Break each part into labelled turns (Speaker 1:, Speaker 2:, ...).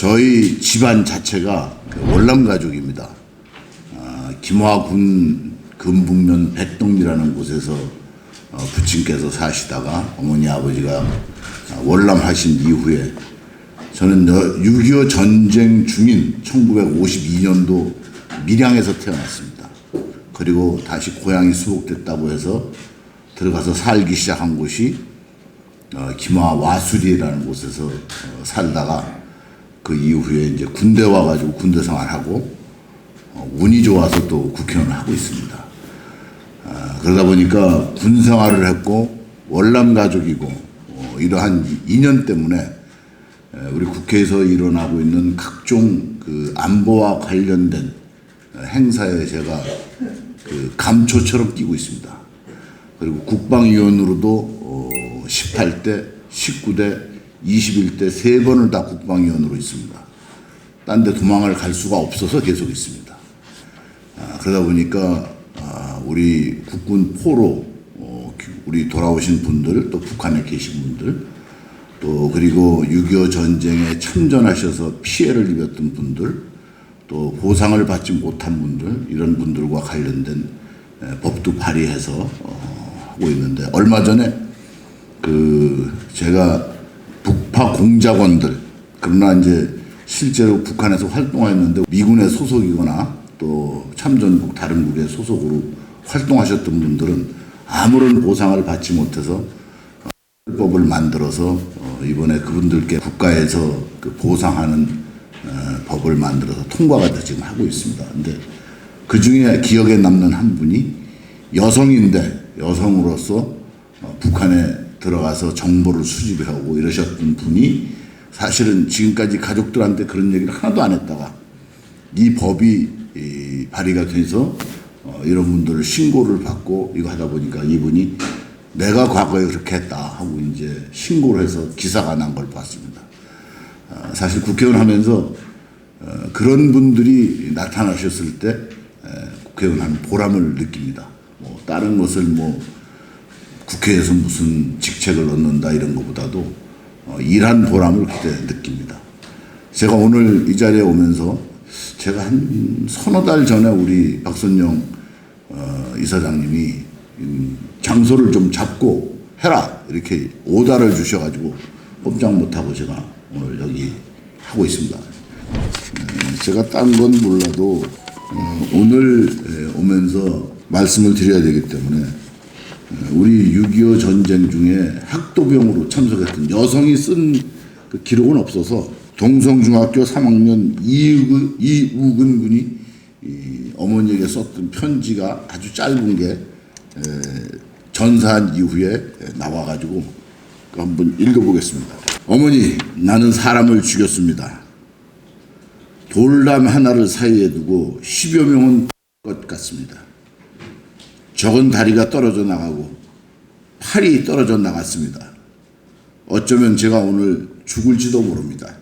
Speaker 1: 저희 집안 자체가 그 월남 가족입니다. 아, 김화군 금북면 백동리라는 곳에서 어, 부친께서 사시다가 어머니 아버지가 아, 월남하신 이후에 저는 6.25 전쟁 중인 1952년도 밀양에서 태어났습니다. 그리고 다시 고향이 수복됐다고 해서 들어가서 살기 시작한 곳이 어, 김화 와수리라는 곳에서 어, 살다가 그 이후에 이제 군대 와가지고 군대 생활하고 어, 운이 좋아서 또 국회의원을 하고 있습니다. 아, 그러다 보니까 군 생활을 했고 월남 가족이고 어, 이러한 인연 때문에 에, 우리 국회에서 일어나고 있는 각종 그 안보와 관련된 어, 행사에 제가 그 감초처럼 끼고 있습니다. 그리고 국방위원으로도 어, 18대, 19대, 21대 세 번을 다 국방위원으로 있습니다. 딴 데 도망을 갈 수가 없어서 계속 있습니다. 아, 그러다 보니까 아, 우리 국군 포로 어, 기- 우리 돌아오신 분들 또 북한에 계신 분들 또 그리고 6.25 전쟁에 참전하셔서 피해를 입었던 분들 또 보상을 받지 못한 분들 이런 분들과 관련된 에, 법도 발의해서 어, 하고 있는데 얼마 전에 그 제가 북파 공작원들 그러나 이제 실제로 북한에서 활동했는데 미군의 소속이거나 또 참전국 다른 국의 소속으로 활동하셨던 분들은 아무런 보상을 받지 못해서 법을 만들어서 어, 이번에 그분들께 국가에서 그 보상하는 어, 법을 만들어서 통과가 지금 하고 있습니다. 근데 그 중에 기억에 남는 한 분이 여성인데 여성으로서 어, 북한에 들어가서 정보를 수집하고 이러셨던 분이 사실은 지금까지 가족들한테 그런 얘기를 하나도 안 했다가 이 법이 이, 발의가 돼서 어, 이런 분들을 신고를 받고 이거 하다 보니까 이분이 내가 과거에 그렇게 했다 하고 이제 신고를 해서 기사가 난 걸 봤습니다. 어, 사실 국회의원 하면서 어, 그런 분들이 나타나셨을 때 에, 국회의원 하는 보람을 느낍니다. 뭐 다른 것을 뭐 국회에서 무슨 직책을 얻는다 이런 것보다도 어, 일한 보람을 그때 느낍니다. 제가 오늘 이 자리에 오면서 제가 한 서너 달 전에 우리 박선영 어, 이사장님이 음, 장소를 좀 잡고 해라 이렇게 오다를 주셔가지고 꼼짝 못하고 제가 오늘 여기 하고 있습니다. 음, 제가 딴 건 몰라도 어, 오늘 에, 오면서 말씀을 드려야 되기 때문에 우리 6.25 전쟁 중에 학도병으로 참석했던 여성이 쓴 그 기록은 없어서 동성중학교 3학년 이우근, 이우근 군이 이 어머니에게 썼던 편지가 아주 짧은 게 에, 전사한 이후에 에, 나와가지고 그 한번 읽어보겠습니다. 어머니, 나는 사람을 죽였습니다. 돌담 하나를 사이에 두고 10여 명은 것 같습니다. 적은 다리가 떨어져 나가고 팔이 떨어져 나갔습니다. 어쩌면 제가 오늘 죽을지도 모릅니다.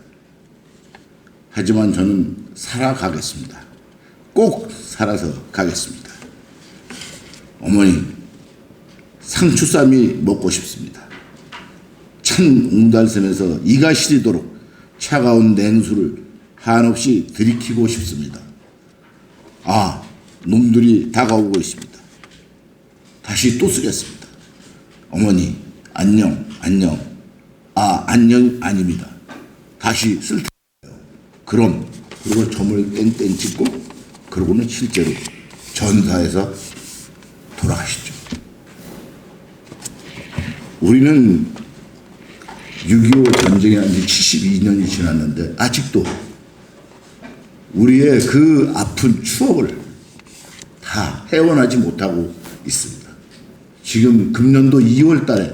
Speaker 1: 하지만 저는 살아가겠습니다. 꼭 살아서 가겠습니다. 어머니, 상추쌈이 먹고 싶습니다. 찬 옹달샘에서 이가 시리도록 차가운 냉수를 한없이 들이키고 싶습니다. 아, 놈들이 다가오고 있습니다. 다시 또 쓰겠습니다. 어머니, 안녕, 안녕. 아, 안녕 아닙니다. 다시 쓸 테예요. 그럼, 그리고 점을 땡땡 찍고, 그러고는 실제로 전사에서 돌아가시죠. 우리는 6.25 전쟁이 한 지 72년이 지났는데, 아직도 우리의 그 아픈 추억을 다 헤어나지 못하고 있습니다. 지금 금년도 2월 달에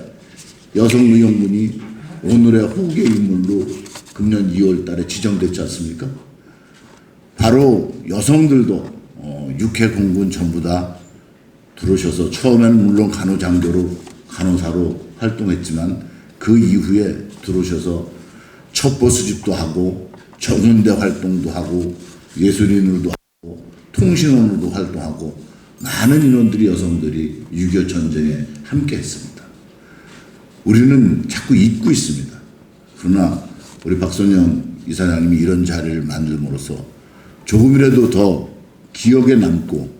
Speaker 1: 여성 의원분이 오늘의 후계 인물로 금년 2월 달에 지정됐지 않습니까? 바로 여성들도 어, 육해 공군 전부 다 들어오셔서 처음에는 물론 간호장교로 간호사로 활동했지만 그 이후에 들어오셔서 첩보 수집도 하고 정운대 활동도 하고 예술인으로도 하고 통신원으로도 활동하고 많은 인원들이 여성들이 6.25 전쟁에 함께 했습니다. 우리는 자꾸 잊고 있습니다. 그러나 우리 박선영 이사장님이 이런 자리를 만들므로써 조금이라도 더 기억에 남고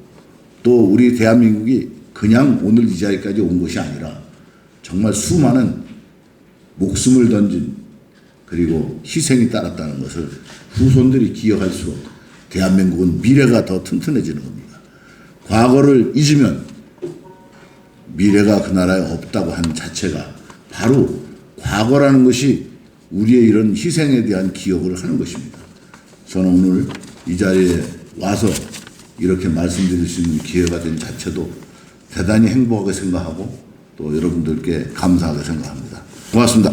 Speaker 1: 또 우리 대한민국이 그냥 오늘 이 자리까지 온 것이 아니라 정말 수많은 목숨을 던진 그리고 희생이 따랐다는 것을 후손들이 기억할수록 대한민국은 미래가 더 튼튼해지는 겁니다. 과거를 잊으면 미래가 그 나라에 없다고 하는 자체가 바로 과거라는 것이 우리의 이런 희생에 대한 기억을 하는 것입니다. 저는 오늘 이 자리에 와서 이렇게 말씀드릴 수 있는 기회가 된 자체도 대단히 행복하게 생각하고 또 여러분들께 감사하게 생각합니다. 고맙습니다.